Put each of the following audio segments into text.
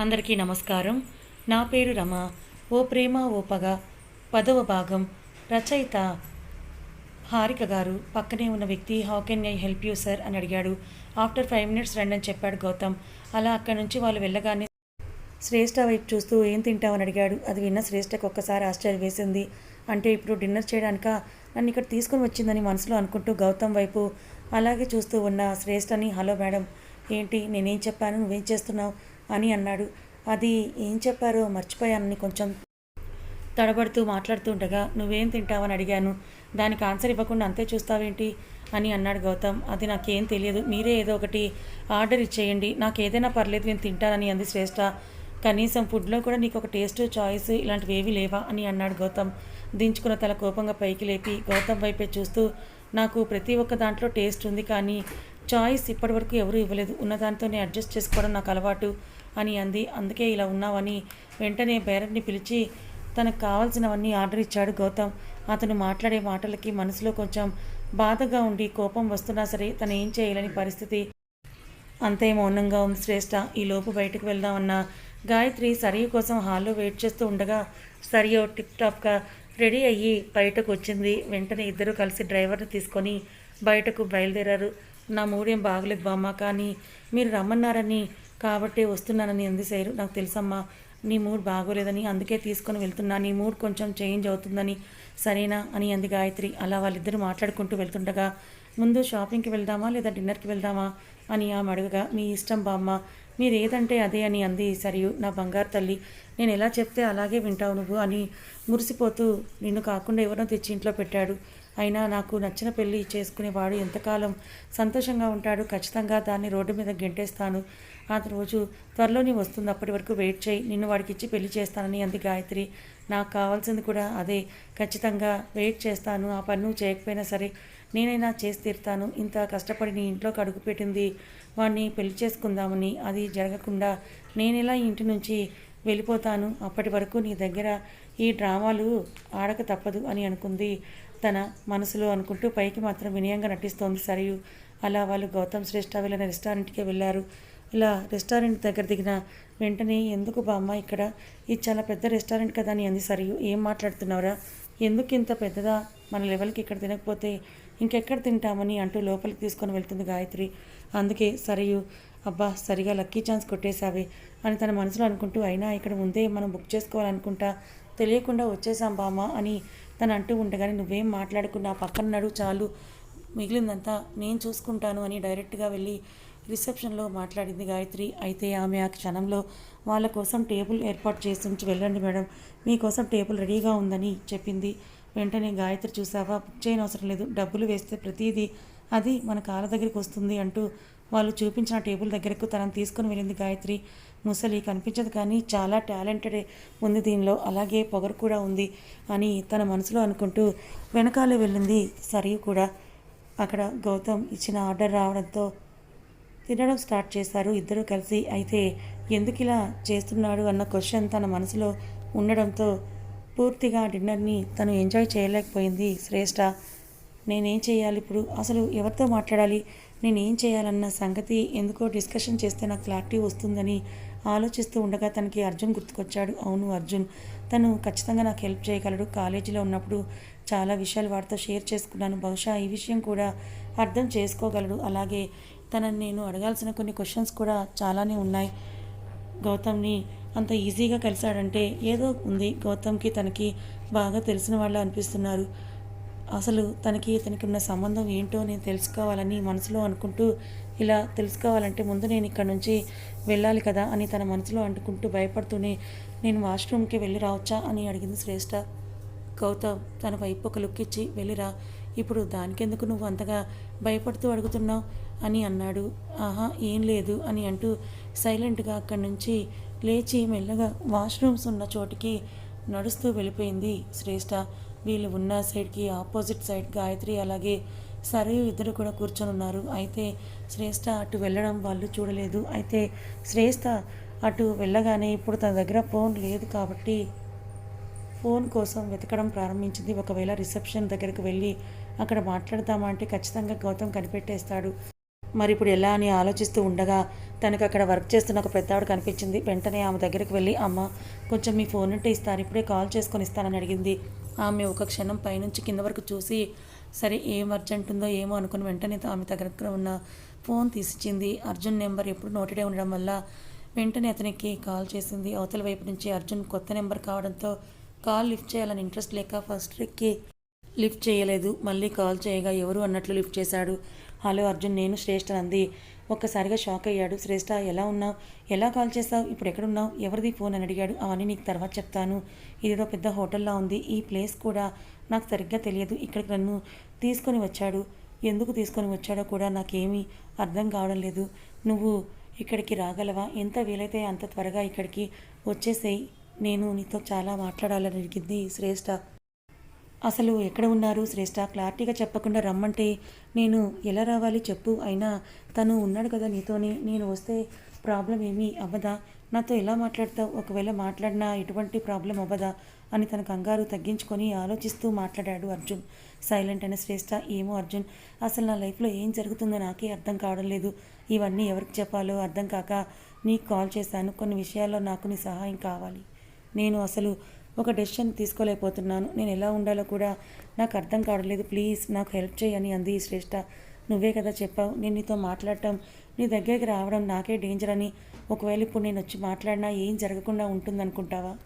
అందరికీ నమస్కారం. నా పేరు రమ. ఓ ప్రేమ ఓ పగ. పదవ భాగం. రచయిత హారిక గారు. పక్కనే ఉన్న వ్యక్తి how can I help you sir అని అడిగాడు. ఆఫ్టర్ ఫైవ్ మినిట్స్ రండి అని చెప్పాడు గౌతమ్. అలా అక్కడి నుంచి వాళ్ళు వెళ్ళగానే శ్రేష్ఠ వైపు చూస్తూ ఏం తింటావని అడిగాడు. అది విన్న శ్రేష్ఠకు ఒక్కసారి ఆశ్చర్యం వేసింది. అంటే ఇప్పుడు డిన్నర్ చేయడానిక? నన్ను ఇక్కడ తీసుకొని వచ్చిందని మనసులో అనుకుంటూ గౌతమ్ వైపు అలాగే చూస్తూ ఉన్న శ్రేష్ఠని హలో మేడం ఏంటి? నేనేం చెప్పాను? నువ్వేం చేస్తున్నావు? అని అన్నాడు. అది ఏం చెప్పారో మర్చిపోయానని కొంచెం తడబడుతూ మాట్లాడుతుండగా నువ్వేం తింటావని అడిగాను. దానికి ఆన్సర్ ఇవ్వకుండా అంతే చూస్తావేంటి? అని అన్నాడు గౌతమ్. అది నాకేం తెలియదు. మీరే ఏదో ఒకటి ఆర్డర్ ఇచ్చేయండి. నాకు ఏదైనా పర్లేదు నేను తింటానని అంది శ్రేష్ఠ కనీసం ఫుడ్లో కూడా నీకు ఒక టేస్ట్ చాయిస్ ఇలాంటివి ఏవి లేవా? అని అన్నాడు గౌతమ్. దించుకున్న తల కోపంగా పైకి లేపి గౌతమ్ వైపే చూస్తూ నాకు ప్రతి ఒక్క దాంట్లో టేస్ట్ ఉంది కానీ చాయిస్ ఇప్పటివరకు ఎవరూ ఇవ్వలేదు. ఉన్నదాంతోనే అడ్జస్ట్ చేసుకోవడం నాకు అలవాటు. అని అంది. అందుకే ఇలా ఉన్నావని వెంటనే బేరర్ని పిలిచి తనకు కావాల్సినవన్నీ ఆర్డర్ ఇచ్చాడు గౌతమ్. అతను మాట్లాడే మాటలకి మనసులో కొంచెం బాధగా ఉండి కోపం వస్తున్నా సరే తను ఏం చేయాలని పరిస్థితి. అంతే మౌనంగా ఉంది శ్రేష్ఠ ఈలోపు బయటకు వెళ్దామన్న గాయత్రి సరియు కోసం హాల్లో వెయిట్ చేస్తూ ఉండగా సరియు టిప్ టాప్గా రెడీ అయ్యి బయటకు వచ్చింది. వెంటనే ఇద్దరు కలిసి డ్రైవర్ని తీసుకొని బయటకు బయలుదేరారు. నా మూడేం బాగలేదు బామ్మ కానీ మీరు రమ్మన్నారని కాబట్టి వస్తున్నానని ఎందు సైరు నాకు తెలుసమ్మా నీ మూడ్ బాగోలేదని అందుకే తీసుకొని వెళ్తున్నా నీ మూడ్ కొంచెం చేంజ్ అవుతుందని సరేనా అని అంది గాయత్రి. అలా వాళ్ళిద్దరూ మాట్లాడుకుంటూ వెళ్తుండగా ముందు షాపింగ్కి వెళ్దామా లేదా డిన్నర్కి వెళ్దామా అని ఆమె అడుగగా మీ ఇష్టం బామ్మ మీరు ఏదంటే అదే అని అంది సరియు నా బంగారు తల్లి నేను ఎలా చెప్తే అలాగే వింటావు నువ్వు అని మురిసిపోతూ నిన్ను కాకుండా ఎవరో తెచ్చి ఇంట్లో పెట్టాడు. అయినా నాకు నచ్చిన పెళ్ళి చేసుకునేవాడు ఎంతకాలం సంతోషంగా ఉంటాడు ఖచ్చితంగా దాన్ని రోడ్డు మీద గెంటేస్తాను. ఆ రోజు త్వరలోనే వస్తుంది అప్పటి వరకు వెయిట్ చేయి నిన్ను వాడికి ఇచ్చి పెళ్ళి చేస్తానని అంది గాయత్రి. నాకు కావాల్సింది కూడా అదే ఖచ్చితంగా వెయిట్ చేస్తాను ఆ పన్ను చేయకపోయినా సరే నేనైనా చేసి తీరుతాను. ఇంత కష్టపడి నీ ఇంట్లోకి అడుగుపెట్టింది వాడిని పెళ్ళి చేసుకుందామని అది జరగకుండా నేనెలా ఇంటి నుంచి వెళ్ళిపోతాను? అప్పటి వరకు నీ దగ్గర ఈ డ్రామాలు ఆడక తప్పదు అని అనుకుంది. తన మనసులో అనుకుంటూ పైకి మాత్రం వినయంగా నటిస్తోంది సరియు. అలా వాళ్ళు గౌతమ్ శ్రేష్ఠ వెళ్ళిన రెస్టారెంట్కి వెళ్ళారు. ఇలా రెస్టారెంట్ దగ్గర దిగిన వెంటనే ఎందుకు బామ్మ ఇక్కడ? ఇది చాలా పెద్ద రెస్టారెంట్ కదా అని అంది సరియు. ఏం మాట్లాడుతున్నావురా? ఎందుకు ఇంత పెద్దదా? మన లెవెల్కి ఇక్కడ తినకపోతే ఇంకెక్కడ తింటామని అంటూ లోపలికి తీసుకొని వెళ్తుంది గాయత్రి. అందుకే సరియు అబ్బా సరిగా లక్కీ ఛాన్స్ కొట్టేశావే అని తన మనసులో అనుకుంటూ అయినా ఇక్కడ ముందే మనం బుక్ చేసుకోవాలనుకుంటా? తెలియకుండా వచ్చేసాం బామ్మ అని తను అంటూ ఉండగానే నువ్వేం మాట్లాడుకున్నా పక్కన నడు చాలు. మిగిలిందంతా నేను చూసుకుంటాను అని డైరెక్ట్గా వెళ్ళి రిసెప్షన్లో మాట్లాడింది గాయత్రి. అయితే ఆమె ఆ క్షణంలో వాళ్ళ కోసం టేబుల్ ఏర్పాటు చేసి ఉంచి వెళ్ళండి మేడం. మీకోసం టేబుల్ రెడీగా ఉందని చెప్పింది. వెంటనే గాయత్రి చూసావా? బుక్ చేయని అవసరం లేదు. డబ్బులు వేస్తే ప్రతిదీ అది మన కాళ్ళ దగ్గరికి వస్తుంది అంటూ వాళ్ళు చూపించిన టేబుల్ దగ్గరకు తనను తీసుకుని వెళ్ళింది గాయత్రి. ముసలి కనిపించదు కానీ చాలా టాలెంటెడ్ ఉంది దీనిలో. అలాగే పొగరు కూడా ఉంది అని తన మనసులో అనుకుంటూ వెనకాలే వెళ్ళింది సరియు కూడా. అక్కడ గౌతమ్ ఇచ్చిన ఆర్డర్ రావడంతో తినడం స్టార్ట్ చేశారు ఇద్దరూ కలిసి. అయితే ఎందుకు ఇలా చేస్తున్నాడు అన్న క్వశ్చన్ తన మనసులో ఉండడంతో పూర్తిగా డిన్నర్ని తను ఎంజాయ్ చేయలేకపోయింది. శ్రేష్ఠ నేనేం చేయాలి ఇప్పుడు? అసలు ఎవరితో మాట్లాడాలి? నేనేం చేయాలన్న సంగతి ఎందుకో డిస్కషన్ చేస్తే నాకు క్లారిటీ వస్తుందని ఆలోచిస్తూ ఉండగా తనకి అర్జున్ గుర్తుకొచ్చాడు. అవును అర్జున్ తను ఖచ్చితంగా నాకు హెల్ప్ చేయగలడు. కాలేజీలో ఉన్నప్పుడు చాలా విషయాలు వాడితో షేర్ చేసుకున్నాను. బహుశా ఈ విషయం కూడా అర్థం చేసుకోగలడు. అలాగే తనని నేను అడగాల్సిన కొన్ని క్వశ్చన్స్ కూడా చాలానే ఉన్నాయి. గౌతమ్ని అంత ఈజీగా కలిశాడంటే ఏదో ఉంది. గౌతమ్కి తనకి బాగా తెలిసిన వాళ్ళు అనిపిస్తున్నారు. అసలు తనకి తనకి ఉన్న సంబంధం ఏంటో నేను తెలుసుకోవాలని మనసులో అనుకుంటూ ఇలా తెలుసుకోవాలంటే ముందు నేను ఇక్కడ నుంచి వెళ్ళాలి కదా అని తన మనసులో అనుకుంటూ భయపడుతూనే నేను వాష్రూమ్కి వెళ్ళి రావచ్చా? అని అడిగింది శ్రేష్ఠ గౌతమ్ తన వైపు ఒక లుక్ ఇచ్చి వెళ్ళిరా ఇప్పుడు దానికెందుకు నువ్వు అంతగా భయపడుతూ అడుగుతున్నావు? అని అన్నాడు. ఆహా ఏం లేదు అని అంటూ సైలెంట్గా అక్కడి నుంచి లేచి మెల్లగా వాష్రూమ్స్ ఉన్న చోటికి నడుస్తూ వెళ్ళిపోయింది శ్రేష్ఠ వీళ్ళు ఉన్న సైడ్కి ఆపోజిట్ సైడ్ గాయత్రి అలాగే సరయు ఇద్దరు కూడా కూర్చొని ఉన్నారు. అయితే శ్రేష్ఠ అటు వెళ్ళడం వాళ్ళు చూడలేదు. అయితే శ్రేష్ఠ అటు వెళ్ళగానే ఇప్పుడు తన దగ్గర ఫోన్ లేదు కాబట్టి ఫోన్ కోసం వెతకడం ప్రారంభించింది. ఒకవేళ రిసెప్షన్ దగ్గరికి వెళ్ళి అక్కడ మాట్లాడదామా అంటే ఖచ్చితంగా గౌతమ్ కనిపెట్టేస్తాడు. మరి ఇప్పుడు ఎలా అని ఆలోచిస్తూ ఉండగా తనకు అక్కడ వర్క్ చేస్తున్న ఒక పెద్దవాడు కనిపించింది. వెంటనే ఆమె దగ్గరికి వెళ్ళి అమ్మ కొంచెం మీ ఫోన్ ఉంటే ఇస్తాను. ఇప్పుడే కాల్ చేసుకొని ఇస్తానని అడిగింది. ఆమె ఒక క్షణం పైనుంచి కింద వరకు చూసి సరే ఏం అర్జెంట్ ఉందో ఏమో అనుకుని వెంటనే ఆమె దగ్గర ఉన్న ఫోన్ తీసిచ్చింది. అర్జున్ నెంబర్ ఎప్పుడు నోటెడే ఉండడం వల్ల వెంటనే అతనికి కాల్ చేసింది. అవతల వైపు నుంచి అర్జున్ కొత్త నెంబర్ కావడంతో కాల్ లిఫ్ట్ చేయాలని ఇంట్రెస్ట్ లేక ఫస్ట్ ఎక్కి లిఫ్ట్ చేయలేదు. మళ్ళీ కాల్ చేయగా ఎవరు అన్నట్లు లిఫ్ట్ చేశాడు. హలో అర్జున్ నేను శ్రేష్ఠ అంది ఒక్కసారిగా షాక్ అయ్యాడు. శ్రేష్ఠ ఎలా ఉన్నావు? ఎలా కాల్ చేస్తావు ఇప్పుడు ఎక్కడున్నావు? ఎవరిది ఫోన్ అని అడిగాడు. అవన్నీ నీకు తర్వాత చెప్తాను. ఇదేదో పెద్ద హోటల్లో ఉంది. ఈ ప్లేస్ కూడా నాకు సరిగ్గా తెలియదు. ఇక్కడికి నన్ను తీసుకొని వచ్చాడు. ఎందుకు తీసుకొని వచ్చాడో కూడా నాకేమీ అర్థం కావడం లేదు. నువ్వు ఇక్కడికి రాగలవా? ఎంత వీలైతే అంత త్వరగా ఇక్కడికి వచ్చేసేయి. నేను నీతో చాలా మాట్లాడాలని అడిగింది శ్రేష్ఠ అసలు ఎక్కడ ఉన్నారు? శ్రేష్ఠ క్లారిటీగా చెప్పకుండా రమ్మంటే నేను ఎలా రావాలి చెప్పు. అయినా తను ఉన్నాడు కదా నీతోని. నేను వస్తే ప్రాబ్లం ఏమీ అవ్వదా? నాతో ఎలా మాట్లాడతావు? ఒకవేళ మాట్లాడినా ఎటువంటి ప్రాబ్లం అవ్వదా? అని తన కంగారు తగ్గించుకొని ఆలోచిస్తూ మాట్లాడాడు అర్జున్. సైలెంట్ అయిన శ్రేష్ఠ ఏమో అర్జున్ అసలు నా లైఫ్లో ఏం జరుగుతుందో నాకే అర్థం కావడం లేదు. ఇవన్నీ ఎవరికి చెప్పాలో అర్థం కాక నీకు కాల్ చేశాను. కొన్ని విషయాల్లో నాకు నీ సహాయం కావాలి. నేను అసలు ఒక డెసిషన్ తీసుకోలేకపోతున్నాను. నేను ఎలా ఉండాలో కూడా నాకు అర్థం కావట్లేదు. ప్లీజ్ నాకు హెల్ప్ చేయని అంది శ్రేష్ఠ నువ్వే కదా చెప్పావు. నేను నీతో మాట్లాడటం నీ దగ్గరికి రావడం నాకే డేంజర్ అని. ఒకవేళ ఇప్పుడు నేను వచ్చి మాట్లాడినా ఏం జరగకుండా ఉంటుందనుకుంటావా?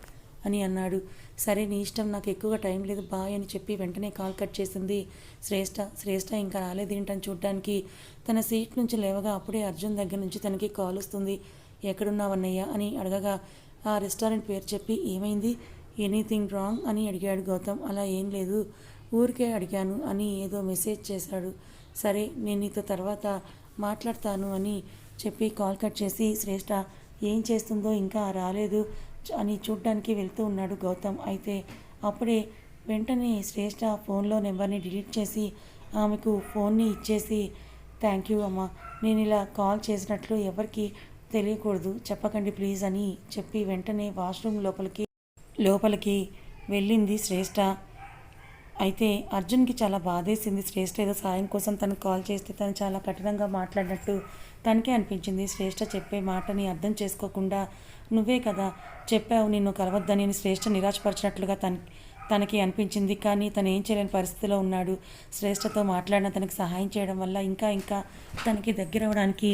అని అన్నాడు. సరే నీ ఇష్టం. నాకు ఎక్కువగా టైం లేదు. బాయ్ అని చెప్పి వెంటనే కాల్ కట్ చేసింది శ్రేష్ఠ శ్రేష్ఠ ఇంకా రాలేదేంటని చూడ్డానికి తన సీట్ నుంచి లేవగా అప్పుడే అర్జున్ దగ్గర నుంచి తనకి కాల్ వస్తుంది. ఎక్కడున్నావన్నయ్య? అని అడగగా ఆ రెస్టారెంట్ పేరు చెప్పి ఏమైంది? ఎనీథింగ్ రాంగ్ అని అడిగాడు గౌతమ్. అలా ఏం లేదు. ఊరికే అడిగాను అని ఏదో మెసేజ్ చేశాడు. సరే నేను నీతో తర్వాత మాట్లాడతాను అని చెప్పి కాల్ కట్ చేసి శ్రేష్ఠ ఏం చేస్తుందో ఇంకా రాలేదు అని చూడ్డానికి వెళ్తూ ఉన్నాడు గౌతమ్. అయితే అప్పుడే వెంటనే శ్రేష్ఠ ఫోన్లో నెంబర్ని డిలీట్ చేసి ఆమెకు ఫోన్ని ఇచ్చేసి థ్యాంక్ యూ అమ్మా. నేను ఇలా కాల్ చేసినట్లు ఎవరికి తెలియకూడదు. చెప్పకండి ప్లీజ్ అని చెప్పి వెంటనే వాష్రూమ్ లోపలికి లోపలికి వెళ్ళింది శ్రేష్ఠ అయితే అర్జున్కి చాలా బాధేసింది. శ్రేష్ఠ ఏదో సాయం కోసం తనకు కాల్ చేస్తే తను చాలా కఠినంగా మాట్లాడినట్టు తనకే అనిపించింది. శ్రేష్ఠ చెప్పే మాటని అర్థం చేసుకోకుండా నువ్వే కదా చెప్పావు నిన్ను కలవద్దని నేను శ్రేష్ఠ నిరాశపరిచినట్లుగా తన తనకి అనిపించింది. కానీ తను ఏం చేయలేని పరిస్థితిలో ఉన్నాడు. శ్రేష్ఠతో మాట్లాడిన తనకి సహాయం చేయడం వల్ల ఇంకా ఇంకా తనకి దగ్గర అవడానికి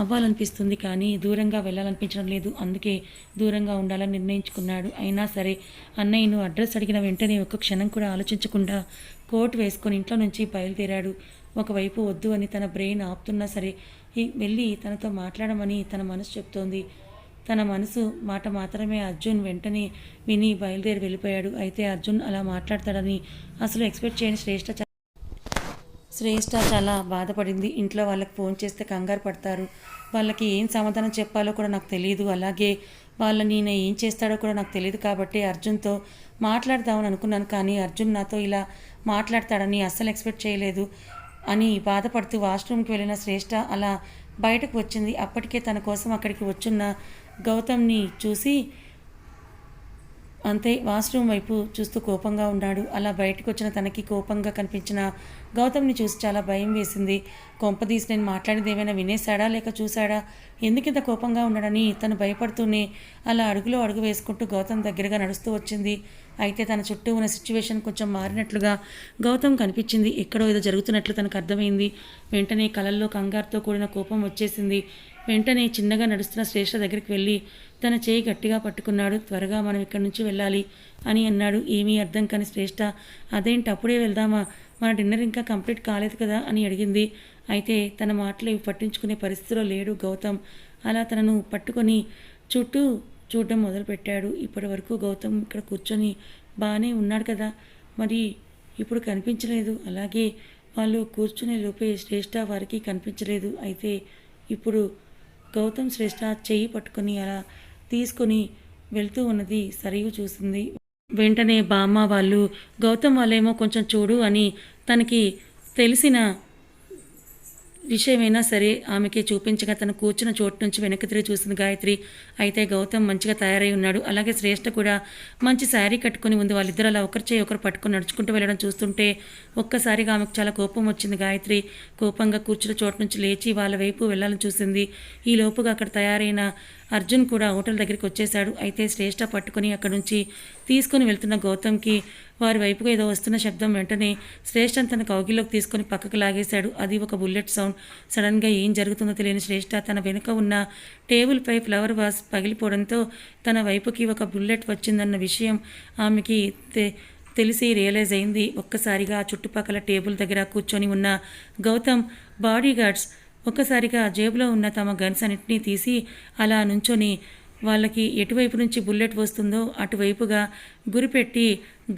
అవ్వాలనిపిస్తుంది కానీ దూరంగా వెళ్ళాలనిపించడం లేదు. అందుకే దూరంగా ఉండాలని నిర్ణయించుకున్నాడు. అయినా సరే అన్నయ్యను అడ్రస్ అడిగిన వెంటనే ఒక్క క్షణం కూడా ఆలోచించకుండా కోట్ వేసుకొని ఇంట్లో నుంచి బయలుదేరాడు. ఒకవైపు వద్దు అని తన బ్రెయిన్ ఆపుతున్నా సరే వెళ్ళి తనతో మాట్లాడమని తన మనసు చెప్తోంది. తన మనసు మాట మాత్రమే అర్జున్ వెంటనే విని బయలుదేరి వెళ్ళిపోయాడు. అయితే అర్జున్ అలా మాట్లాడతాడని అసలు ఎక్స్పెక్ట్ చేయని శ్రేష్ఠ శ్రేష్ట శ్రేష్ఠ చాలా బాధపడింది. ఇంట్లో వాళ్ళకి ఫోన్ చేస్తే కంగారు పడతారు. వాళ్ళకి ఏం సమాధానం చెప్పాలో కూడా నాకు తెలియదు అలాగే వాళ్ళ నేను ఏం చేస్తాడో కూడా నాకు తెలియదు కాబట్టి అర్జున్తో మాట్లాడదామని అనుకున్నాను. కానీ అర్జున్ నాతో ఇలా మాట్లాడతాడని అస్సలు ఎక్స్పెక్ట్ చేయలేదు అని బాధపడుతూ వాష్రూమ్కి వెళ్ళిన శ్రేష్ఠ అలా బయటకు వచ్చింది. అప్పటికే తన కోసం అక్కడికి వచ్చున్న గౌతమ్ని చూసి అంతే వాష్రూమ్ వైపు చూస్తూ కోపంగా ఉన్నాడు. అలా బయటకు వచ్చిన తనకి కోపంగా కనిపించిన గౌతమ్ని చూసి చాలా భయం వేసింది. కొంపదీసి నేను మాట్లాడేది ఏమైనా వినేశాడా లేక చూశాడా? ఎందుకింత కోపంగా ఉన్నాడని తను భయపడుతూనే అలా అడుగులో అడుగు వేసుకుంటూ గౌతమ్ దగ్గరగా నడుస్తూ వచ్చింది. అయితే తన చుట్టూ ఉన్న సిచ్యువేషన్ కొంచెం మారినట్లుగా గౌతమ్ కనిపించింది. ఎక్కడో ఏదో జరుగుతున్నట్లు తనకు అర్థమైంది. వెంటనే కలల్లో కంగారుతో కూడిన కోపం వచ్చేసింది. వెంటనే చిన్నగా నడుస్తున్న శ్రేష్ఠ దగ్గరికి వెళ్ళి తన చేయి గట్టిగా పట్టుకున్నాడు త్వరగా మనం ఇక్కడి నుంచి వెళ్ళాలి అని అన్నాడు. ఏమీ అర్థం కాని శ్రేష్ఠ అదేంటి అప్పుడే వెళ్దామా? మన డిన్నర్ ఇంకా కంప్లీట్ కాలేదు కదా అని అడిగింది. అయితే తన మాటలు ఇవి పట్టించుకునే పరిస్థితిలో లేడు గౌతమ్. అలా తనను పట్టుకొని చుట్టూ చూడడం మొదలుపెట్టాడు. ఇప్పటి వరకు గౌతమ్ ఇక్కడ కూర్చొని బాగానే ఉన్నాడు కదా. మరి ఇప్పుడు కనిపించలేదు. అలాగే వాళ్ళు కూర్చునే లోపే శ్రేష్ఠ వారికి కనిపించలేదు. అయితే ఇప్పుడు గౌతమ్ శ్రేష్ఠ చెయ్యి పట్టుకొని అలా తీసుకొని వెళ్తూ ఉన్నది సరియు చూసింది. వెంటనే బామ్మ వాళ్ళు గౌతమ్ వాళ్ళేమో కొంచెం చూడు అని తనకి తెలిసిన విషయమైనా సరే ఆమెకి చూపించగా తను కూర్చున్న చోటు నుంచి వెనక్కి తిరిగి చూసింది గాయత్రి. అయితే గౌతమ్ మంచిగా తయారై ఉన్నాడు. అలాగే శ్రేష్ఠ కూడా మంచి శారీ కట్టుకుని ఉంది. వాళ్ళిద్దరు అలా ఒకరి చేయి ఒకరు పట్టుకుని నడుచుకుంటూ వెళ్ళడం చూస్తుంటే ఒక్కసారిగా ఆమెకు చాలా కోపం వచ్చింది గాయత్రి. కోపంగా కూర్చున్న చోటు నుంచి లేచి వాళ్ళ వైపు వెళ్ళాలని చూసింది. ఈ లోపుగా అక్కడ తయారైన అర్జున్ కూడా హోటల్ దగ్గరికి వచ్చేశాడు. అయితే శ్రేష్ఠ పట్టుకుని అక్కడి నుంచి తీసుకుని వెళ్తున్న గౌతమ్కి వారి వైపుగా ఏదో వస్తున్న శబ్దం వెంటనే శ్రేష్ఠ తన కౌగిలోకి తీసుకొని పక్కకు లాగేశాడు. అది ఒక బుల్లెట్ సౌండ్. సడన్గా ఏం జరుగుతుందో తెలియని శ్రేష్ఠ తన వెనుక ఉన్న టేబుల్పై ఫ్లవర్ వాస్ పగిలిపోవడంతో తన వైపుకి ఒక బుల్లెట్ వచ్చిందన్న విషయం ఆమెకి తె- తెలిసి రియలైజ్ అయింది. ఒక్కసారిగా ఆ చుట్టుపక్కల టేబుల్ దగ్గర కూర్చొని ఉన్న గౌతమ్ బాడీగార్డ్స్ ఒక్కసారిగా జేబులో ఉన్న తమ గన్స్ అన్నింటినీ తీసి అలా నుంచొని వాళ్ళకి ఎటువైపు నుంచి బుల్లెట్ వస్తుందో అటువైపుగా గురిపెట్టి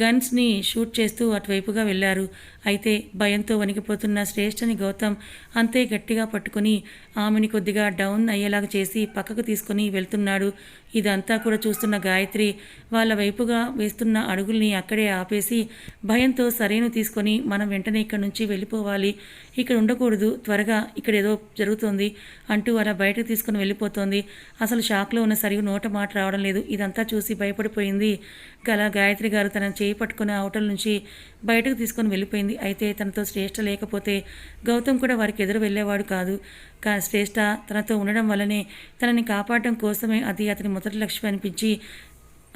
గన్స్ని షూట్ చేస్తూ అటువైపుగా వెళ్ళారు అయితే భయంతో వణికిపోతున్న శ్రేష్ఠని గౌతమ్ అంతే గట్టిగా పట్టుకొని ఆమెని కొద్దిగా డౌన్ అయ్యేలాగా చేసి పక్కకు తీసుకొని వెళ్తున్నాడు. ఇదంతా కూడా చూస్తున్న గాయత్రి వాళ్ళ వైపుగా వేస్తున్న అడుగుల్ని అక్కడే ఆపేసి భయంతో సరైన తీసుకొని మనం వెంటనే ఇక్కడి నుంచి వెళ్ళిపోవాలి. ఇక్కడ ఉండకూడదు. త్వరగా ఇక్కడ ఏదో జరుగుతోంది అంటూ అలా బయటకు తీసుకొని వెళ్ళిపోతోంది. అసలు షాక్లో ఉన్న సరియు నోట మాట రావడం లేదు. ఇదంతా చూసి భయపడిపోయింది గల గాయత్రి గారు తన చేయి పట్టుకుని ఆ హోటల్ నుంచి బయటకు తీసుకొని వెళ్ళిపోయింది. అయితే తనతో శ్రేష్ఠ లేకపోతే గౌతమ్ కూడా వారికి ఎదురు వెళ్ళేవాడు కాదు. కా శ్రేష్ఠ తనతో ఉండడం వల్లనే తనని కాపాడడం కోసమే అది అతని మొదటి లక్ష్యం అనిపించి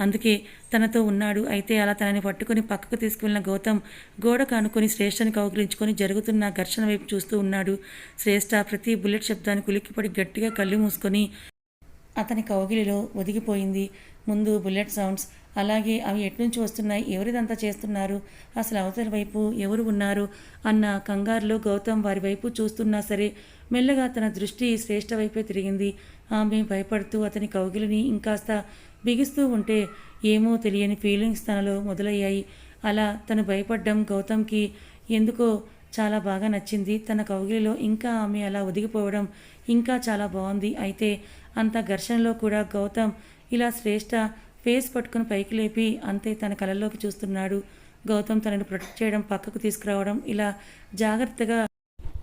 అందుకే తనతో ఉన్నాడు. అయితే అలా తనని పట్టుకొని పక్కకు తీసుకువెళ్ళిన గౌతమ్ గోడ కానుకొని శ్రేష్ఠని కౌగిలించుకొని జరుగుతున్న ఘర్షణ వైపు చూస్తూ ఉన్నాడు. శ్రేష్ఠ ప్రతి బుల్లెట్ శబ్దానికి ఉలిక్కిపడి గట్టిగా కళ్ళు మూసుకొని అతని కౌగిలిలో ఒదిగిపోయింది. ముందు బుల్లెట్ సౌండ్స్ అలాగే అవి ఎట్నుంచి వస్తున్నాయి? ఎవరిదంతా చేస్తున్నారు? అసలు అవతల వైపు ఎవరు ఉన్నారు? అన్న కంగారులో గౌతమ్ వారి వైపు చూస్తున్నా సరే మెల్లగా తన దృష్టి శ్రేష్ఠ వైపే తిరిగింది. ఆమె భయపడుతూ అతని కౌగిలిని ఇంకాస్త బిగిస్తూ ఉంటే ఏమో తెలియని ఫీలింగ్స్ తనలో మొదలయ్యాయి. అలా తను భయపడ్డం గౌతమ్కి ఎందుకో చాలా బాగా నచ్చింది. తన కౌగిలిలో ఇంకా ఆమె అలా ఒదిగిపోవడం ఇంకా చాలా బాగుంది అయితే అంత ఘర్షణలో కూడా గౌతమ్ ఇలా శ్రేష్ఠ ఫేస్ పట్టుకుని పైకి లేపి అంతే తన కళ్ళల్లోకి చూస్తున్నాడు. గౌతమ్ తనని ప్రొటెక్ట్ చేయడం పక్కకు తీసుకురావడం ఇలా జాగ్రత్తగా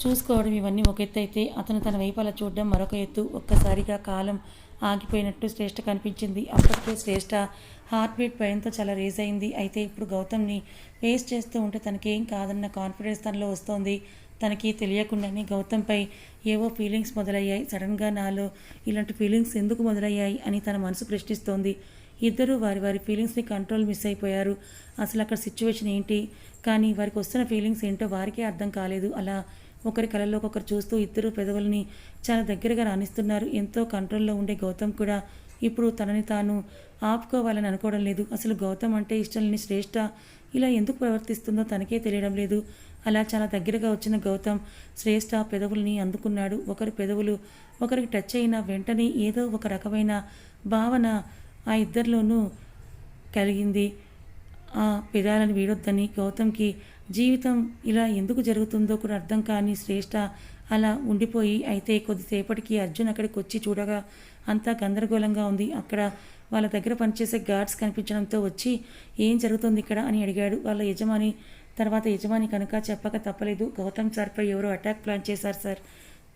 చూసుకోవడం ఇవన్నీ ఒక ఎత్తు అయితే అతను తన వైపు అలా చూడడం మరొక ఎత్తు. ఒక్కసారిగా కాలం ఆగిపోయినట్టు శ్రేష్ఠ కనిపించింది. అప్పటికే శ్రేష్ఠ హార్ట్ బీట్ భయంతో చాలా రేజ్ అయింది. అయితే ఇప్పుడు గౌతమ్ని ఫేస్ చేస్తూ ఉంటే తనకేం కాదన్న కాన్ఫిడెన్స్ తనలో వస్తోంది. తనకి తెలియకుండానే గౌతమ్పై ఏవో ఫీలింగ్స్ మొదలయ్యాయి. సడన్గా నాలో ఇలాంటి ఫీలింగ్స్ ఎందుకు మొదలయ్యాయి అని తన మనసు ప్రశ్నిస్తోంది. ఇద్దరూ వారి వారి ఫీలింగ్స్ని కంట్రోల్ మిస్ అయిపోయారు. అసలు అక్కడ సిచ్యువేషన్ ఏంటి? కానీ వారికి వస్తున్న ఫీలింగ్స్ ఏంటో వారికే అర్థం కాలేదు. అలా ఒకరి కళ్ళలోకి ఒకరు చూస్తూ ఇద్దరు పెదవుల్ని చాలా దగ్గరగా రాణిస్తున్నారు. ఎంతో కంట్రోల్లో ఉండే గౌతమ్ కూడా ఇప్పుడు తనని తాను ఆపుకోవాలని అనుకోవడం లేదు. అసలు గౌతమ్ అంటే ఇష్టం లేని శ్రేష్ఠ ఇలా ఎందుకు ప్రవర్తిస్తుందో తనకే తెలియడం లేదు. అలా చాలా దగ్గరగా వచ్చిన గౌతమ్ శ్రేష్ఠ పెదవుల్ని అందుకున్నాడు. ఒకరి పెదవులు ఒకరికి టచ్ అయిన వెంటనే ఏదో ఒక రకమైన భావన ఆ ఇద్దరిలోనూ కలిగింది. ఆ పెదాలను వీడొద్దని గౌతమ్కి జీవితం ఇలా ఎందుకు జరుగుతుందో కూడా అర్థం కాని శ్రేష్ఠ అలా ఉండిపోయి అయితే కొద్దిసేపటికి అర్జున్ అక్కడికి వచ్చి చూడగా అంతా గందరగోళంగా ఉంది. అక్కడ వాళ్ళ దగ్గర పనిచేసే గార్డ్స్ కనిపించడంతో వచ్చి ఏం జరుగుతుంది ఇక్కడ? అని అడిగాడు. వాళ్ళ యజమాని తర్వాత యజమాని కనుక చెప్పక తప్పలేదు. గౌతమ్ సార్పై ఎవరో అటాక్ ప్లాన్ చేశారు సార్.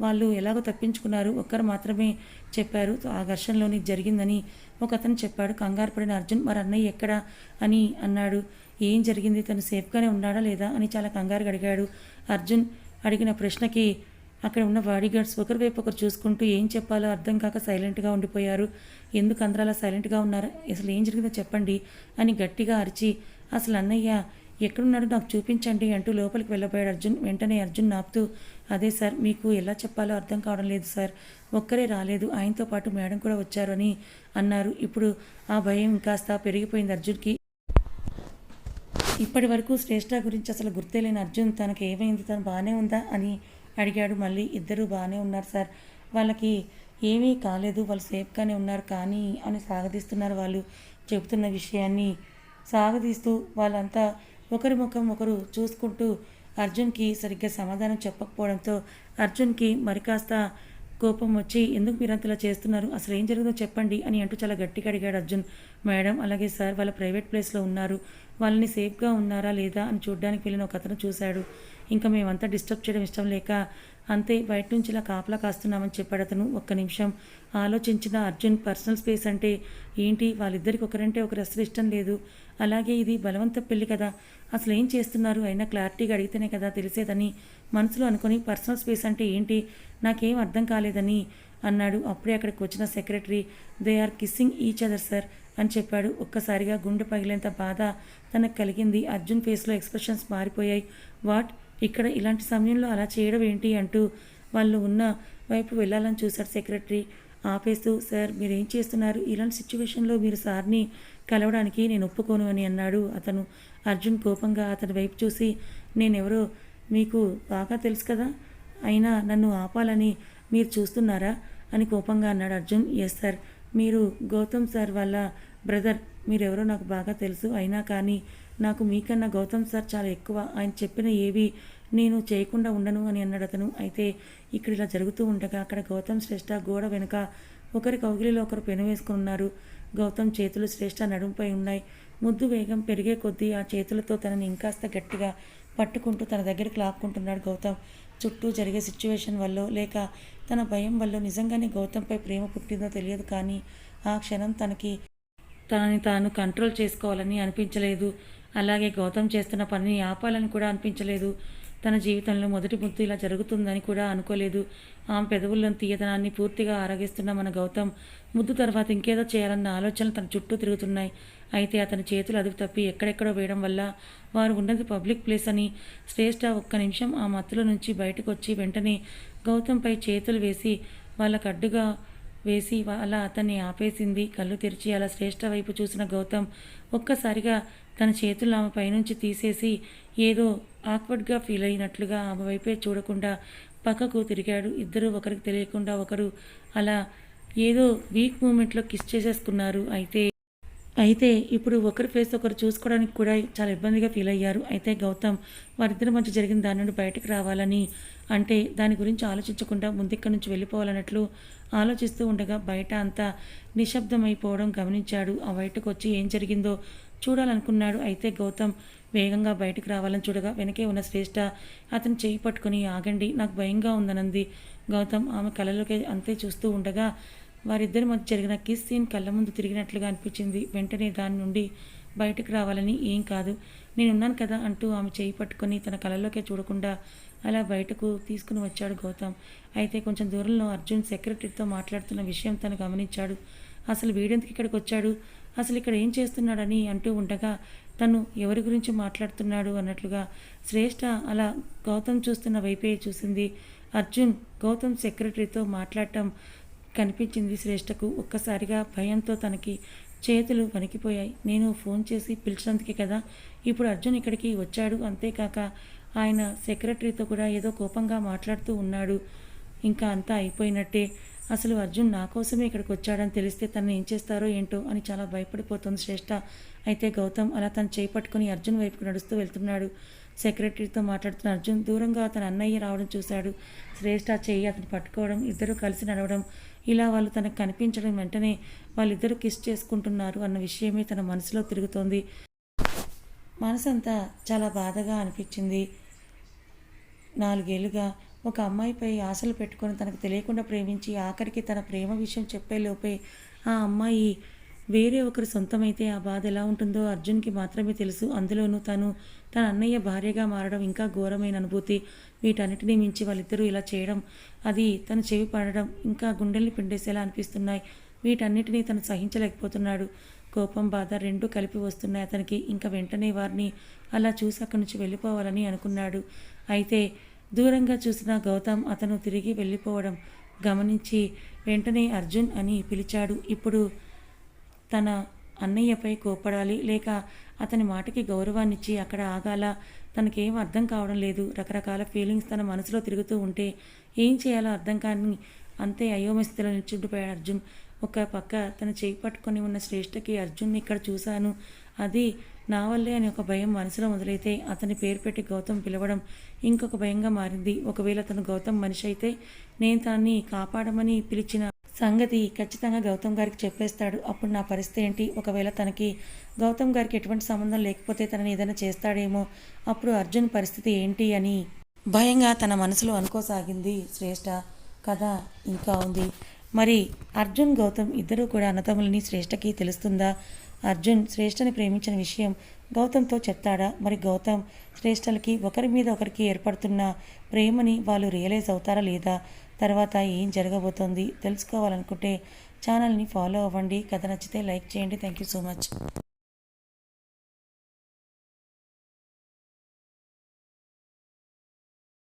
వాళ్ళు ఎలాగో తప్పించుకున్నారు. ఒక్కరు మాత్రమే చెప్పారు. ఆ ఘర్షణలోని జరిగిందని ఒక అతను చెప్పాడు. కంగారు పడిన అర్జున్ మరి అన్నయ్య ఎక్కడ? అని అన్నాడు. ఏం జరిగింది? తను సేఫ్గానే ఉన్నాడా లేదా? అని చాలా కంగారుగా అడిగాడు. అర్జున్ అడిగిన ప్రశ్నకి అక్కడ ఉన్న బాడీగార్డ్స్ ఒకరి వైపు ఒకరు చూసుకుంటూ ఏం చెప్పాలో అర్థం కాక సైలెంట్గా ఉండిపోయారు. ఎందుకు అందరూ అలా సైలెంట్గా ఉన్నారు? అసలు ఏం జరిగిందో చెప్పండి అని గట్టిగా అరిచి అసలు అన్నయ్య ఎక్కడున్నాడో నాకు చూపించండి అంటూ లోపలికి వెళ్ళబోయాడు అర్జున్. వెంటనే అర్జున్ నాపుతూ అదే సార్ మీకు ఎలా చెప్పాలో అర్థం కావడం లేదు సార్. ఒక్కరే రాలేదు. ఆయనతో పాటు మేడం కూడా వచ్చారు అని అన్నారు. ఇప్పుడు ఆ భయం ఇంకాస్త పెరిగిపోయింది అర్జున్కి. ఇప్పటి వరకు శ్రేష్ఠ గురించి అసలు గుర్తే లేని అర్జున్ తనకు ఏమైంది? తను బాగానే ఉందా? అని అడిగాడు. మళ్ళీ ఇద్దరూ బాగానే ఉన్నారు సార్. వాళ్ళకి ఏమీ కాలేదు. వాళ్ళు సేఫ్గానే ఉన్నారు. కానీ అని సాగదీస్తున్నారు వాళ్ళు చెబుతున్న విషయాన్ని సాగదీస్తూ వాళ్ళంతా ఒకరి ముఖం ఒకరు చూసుకుంటూ అర్జున్కి సరిగ్గా సమాధానం చెప్పకపోవడంతో అర్జున్కి మరి కాస్త కోపం వచ్చి ఎందుకు మీరు అంతలా చేస్తున్నారు? అసలు ఏం జరుగుతుందో చెప్పండి అని అంటూ చాలా గట్టిగా అడిగాడు అర్జున్. మేడం అలాగే సార్ వాళ్ళ ప్రైవేట్ ప్లేస్లో ఉన్నారు. వాళ్ళని సేఫ్గా ఉన్నారా లేదా అని చూడడానికి వెళ్ళిన ఒక అతను చూశాడు. ఇంకా మేమంతా డిస్టర్బ్ చేయడం ఇష్టం లేక అంతే బయట నుంచి ఇలా కాపలా కాస్తున్నామని చెప్పాడు అతను. ఒక్క నిమిషం ఆలోచించిన అర్జున్ పర్సనల్ స్పేస్ అంటే ఏంటి? వాళ్ళిద్దరికి ఒకరంటే ఒకరు అసలు ఇష్టం లేదు. అలాగే ఇది బలవంత పెళ్ళి కదా. అసలు ఏం చేస్తున్నారు? అయినా క్లారిటీగా అడిగితేనే కదా తెలిసేదని మనసులో అనుకొని పర్సనల్ స్పేస్ అంటే ఏంటి? నాకేం అర్థం కాలేదని అన్నాడు. అప్పుడే అక్కడికి వచ్చిన secretary they are kissing each other sir అని చెప్పాడు. ఒక్కసారిగా గుండె పగిలేంత బాధ తనకు కలిగింది. అర్జున్ ఫేస్లో ఎక్స్ప్రెషన్స్ మారిపోయాయి. వాట్? ఇక్కడ ఇలాంటి సమయంలో అలా చేయడం ఏంటి అంటూ వాళ్ళు ఉన్న వైపు వెళ్ళాలని చూశాడు సెక్రటరీ. ఆపేస్తూ సార్ మీరు ఏం చేస్తున్నారు? ఇలాంటి సిచ్యువేషన్లో మీరు సార్ని కలవడానికి నేను ఒప్పుకోను అని అన్నాడు అతను. అర్జున్ కోపంగా అతని వైపు చూసి నేనెవరో మీకు బాగా తెలుసు కదా అయినా నన్ను ఆపాలని మీరు చూస్తున్నారా? అని కోపంగా అన్నాడు అర్జున్. ఎస్ సార్ మీరు గౌతమ్ సార్ వాళ్ళ బ్రదర్. మీరెవరో నాకు బాగా తెలుసు. అయినా కానీ నాకు మీకన్నా గౌతమ్ సార్ చాలా ఎక్కువ. ఆయన చెప్పిన ఏవి నేను చేయకుండా ఉండను అని అన్నాడు అతను. అయితే ఇక్కడ ఇలా జరుగుతూ ఉండగా అక్కడ గౌతమ్ శ్రేష్ఠ గోడ వెనుక ఒకరి కౌగిలిలో ఒకరు పెనవేసుకుని ఉన్నారు. గౌతమ్ చేతులు శ్రేష్ఠ నడుంపై ఉన్నాయి. ముద్దు వేగం పెరిగే కొద్దీ ఆ చేతులతో తనని ఇంకాస్త గట్టిగా పట్టుకుంటూ తన దగ్గరికి లాక్కుంటున్నాడు గౌతమ్. చుట్టూ జరిగే సిచ్యువేషన్ వల్ల లేక తన భయం వల్ల నిజంగానే గౌతమ్పై ప్రేమ పుట్టిందో తెలియదు కానీ ఆ క్షణం తనకి తనని తాను కంట్రోల్ చేసుకోవాలని అనిపించలేదు. అలాగే గౌతమ్ చేస్తున్న పనిని ఆపాలని కూడా అనిపించలేదు. తన జీవితంలో మొదటి ముద్దు ఇలా జరుగుతుందని కూడా అనుకోలేదు. ఆమె పెదవుల్లోని తీయతనాన్ని పూర్తిగా ఆరగిస్తున్న మన గౌతమ్ ముద్దు తర్వాత ఇంకేదో చేయాలన్న ఆలోచనలు తన చుట్టూ తిరుగుతున్నాయి. అయితే అతని చేతులు అదుపు తప్పి ఎక్కడెక్కడో వేయడం వల్ల వారు ఉన్నది పబ్లిక్ ప్లేస్ అని శ్రేష్ఠ ఒక్క నిమిషం ఆ మత్తులో నుంచి బయటకు వచ్చి వెంటనే గౌతమ్పై చేతులు వేసి వాళ్ళకు అడ్డుగా వేసి అలా అతన్ని ఆపేసింది. కళ్ళు తెరిచి అలా శ్రేష్ఠ వైపు చూసిన గౌతమ్ ఒక్కసారిగా తన చేతులు ఆమె పైనుంచి తీసేసి ఏదో ఆక్వర్డ్గా ఫీల్ అయినట్లుగా ఆమె వైపే చూడకుండా పక్కకు తిరిగాడు. ఇద్దరు ఒకరికి తెలియకుండా ఒకరు అలా ఏదో వీక్ మూమెంట్లో కిస్ చేసేసుకున్నారు. అయితే అయితే ఇప్పుడు ఒకరి ఫేస్ ఒకరు చూసుకోవడానికి కూడా చాలా ఇబ్బందిగా ఫీల్ అయ్యారు. అయితే గౌతమ్ వారిద్దరి మధ్య జరిగిన దాని నుండి బయటకు రావాలని అంటే దాని గురించి ఆలోచించకుండా ముందిక్కడి నుంచి వెళ్ళిపోవాలన్నట్లు ఆలోచిస్తూ ఉండగా బయట అంతా నిశ్శబ్దమైపోవడం గమనించాడు. ఆ బయటకు వచ్చి ఏం జరిగిందో చూడాలనుకున్నాడు. అయితే గౌతమ్ వేగంగా బయటకు రావాలని చూడగా వెనకే ఉన్న శ్రేష్ఠ అతను చేయి పట్టుకుని ఆగండి నాకు భయంగా ఉందనంది. గౌతమ్ ఆమె కళలోకి అంతే చూస్తూ ఉండగా వారిద్దరి మధ్య జరిగిన కిస్ సీన్ కళ్ళ ముందు తిరిగినట్లుగా అనిపించింది. వెంటనే దాని నుండి బయటకు రావాలని ఏం కాదు. నేనున్నాను కదా అంటూ ఆమె చేయి పట్టుకొని తన కళ్ళలోకే చూడకుండా అలా బయటకు తీసుకుని వచ్చాడు గౌతమ్. అయితే కొంచెం దూరంలో అర్జున్ సెక్రటరీతో మాట్లాడుతున్న విషయం తను గమనించాడు. అసలు వీడెందుకు ఇక్కడికి వచ్చాడు? అసలు ఇక్కడ ఏం చేస్తున్నాడని? అంటూ ఉండగా తను ఎవరి గురించి మాట్లాడుతున్నాడు? అన్నట్లుగా శ్రేష్ఠ అలా గౌతమ్ చూస్తున్న వైపే చూసింది. అర్జున్ గౌతమ్ సెక్రటరీతో మాట్లాడటం కనిపించింది శ్రేష్ఠకు. ఒక్కసారిగా భయంతో తనకి చేతులు వణికిపోయాయి. నేను ఫోన్ చేసి పిలిచినందుకే కదా. ఇప్పుడు అర్జున్ ఇక్కడికి వచ్చాడు. అంతేకాక ఆయన సెక్రటరీతో కూడా ఏదో కోపంగా మాట్లాడుతూ ఉన్నాడు. ఇంకా అంతా అయిపోయినట్టే. అసలు అర్జున్ నా కోసమే ఇక్కడికి వచ్చాడని తెలిస్తే తను ఏం చేస్తారో ఏంటో అని చాలా భయపడిపోతుంది శ్రేష్ఠ. అయితే గౌతమ్ అలా తను చేపట్టుకుని అర్జున్ వైపుకు నడుస్తూ వెళ్తున్నాడు. సెక్రటరీతో మాట్లాడుతున్న అర్జున్ దూరంగా అతని అన్నయ్య రావడం చూశాడు. శ్రేష్ఠ చేయి అతను పట్టుకోవడం ఇద్దరు కలిసి నడవడం ఇలా వాళ్ళు తనకు కనిపించడం వెంటనే వాళ్ళిద్దరూ కిస్ చేసుకుంటున్నారు అన్న విషయమే తన మనసులో తిరుగుతోంది. మనసంతా చాలా బాధగా అనిపించింది. నాలుగేళ్ళుగా ఒక అమ్మాయిపై ఆశలు పెట్టుకొని తనకు తెలియకుండా ప్రేమించి ఆఖరికి తన ప్రేమ విషయం చెప్పేలోపే ఆ అమ్మాయి వేరే ఒకరి సొంతమైతే ఆ బాధ ఎలా ఉంటుందో అర్జున్కి మాత్రమే తెలుసు. అందులోనూ తను తన అన్నయ్య భార్యగా మారడం ఇంకా ఘోరమైన అనుభూతి. వీటన్నిటినీ మించి వాళ్ళిద్దరూ ఇలా చేయడం అది తన చెవి పడడం ఇంకా గుండెల్ని పిండేసేలా అనిపిస్తున్నాయి. వీటన్నిటినీ తను సహించలేకపోతున్నాడు. కోపం బాధ రెండూ కలిపి వస్తున్నాయి అతనికి. ఇంకా వెంటనే వారిని అలా చూసి అక్కడి నుంచి వెళ్ళిపోవాలని అనుకున్నాడు. అయితే దూరంగా చూసిన గౌతమ్ అతను తిరిగి వెళ్ళిపోవడం గమనించి వెంటనే అర్జున్ అని పిలిచాడు. ఇప్పుడు తన అన్నయ్యపై కోపడాలి లేక అతని మాటకి గౌరవాన్నిచ్చి అక్కడ ఆగాల. తనకేం అర్థం కావడం లేదు. రకరకాల ఫీలింగ్స్ తన మనసులో తిరుగుతూ ఉంటే ఏం చేయాలో అర్థం కాని అంతే అయోమస్థితిలో నిల్చుండిపోయాడు అర్జున్. ఒక పక్క తన చేయి పట్టుకొని ఉన్న శ్రేష్ఠకి అర్జున్ని ఇక్కడ చూశాను. అది నా వల్లే అని ఒక భయం మనసులో మొదలైతే అతని పేరు పెట్టి గౌతమ్ పిలవడం ఇంకొక భయంగా మారింది. ఒకవేళ తను గౌతమ్ మనిషి అయితే నేను తనని కాపాడమని పిలిచిన సంగతి ఖచ్చితంగా గౌతమ్ గారికి చెప్పేస్తాడు. అప్పుడు నా పరిస్థితి ఏంటి? ఒకవేళ తనకి గౌతమ్ గారికి ఎటువంటి సంబంధం లేకపోతే తనని ఏదైనా చేస్తాడేమో. అప్పుడు అర్జున్ పరిస్థితి ఏంటి అని భయంగా తన మనసులో అనుకోసాగింది శ్రేష్ఠ కథ ఇంకా ఉంది. మరి అర్జున్ గౌతమ్ ఇద్దరూ కూడా అన్నతమ్ములని శ్రేష్ఠకి తెలుస్తుందా? అర్జున్ శ్రేష్ఠని ప్రేమించిన విషయం గౌతమ్తో చెప్తాడా? మరి గౌతమ్ శ్రేష్ఠలకి ఒకరి మీద ఒకరికి ఏర్పడుతున్న ప్రేమని వాళ్ళు రియలైజ్ అవుతారా లేదా? తర్వాత ఏం జరగబోతోంది తెలుసుకోవాలనుకుంటే ఛానల్ని ఫాలో అవ్వండి. కథ నచ్చితే లైక్ చేయండి. Thank you so much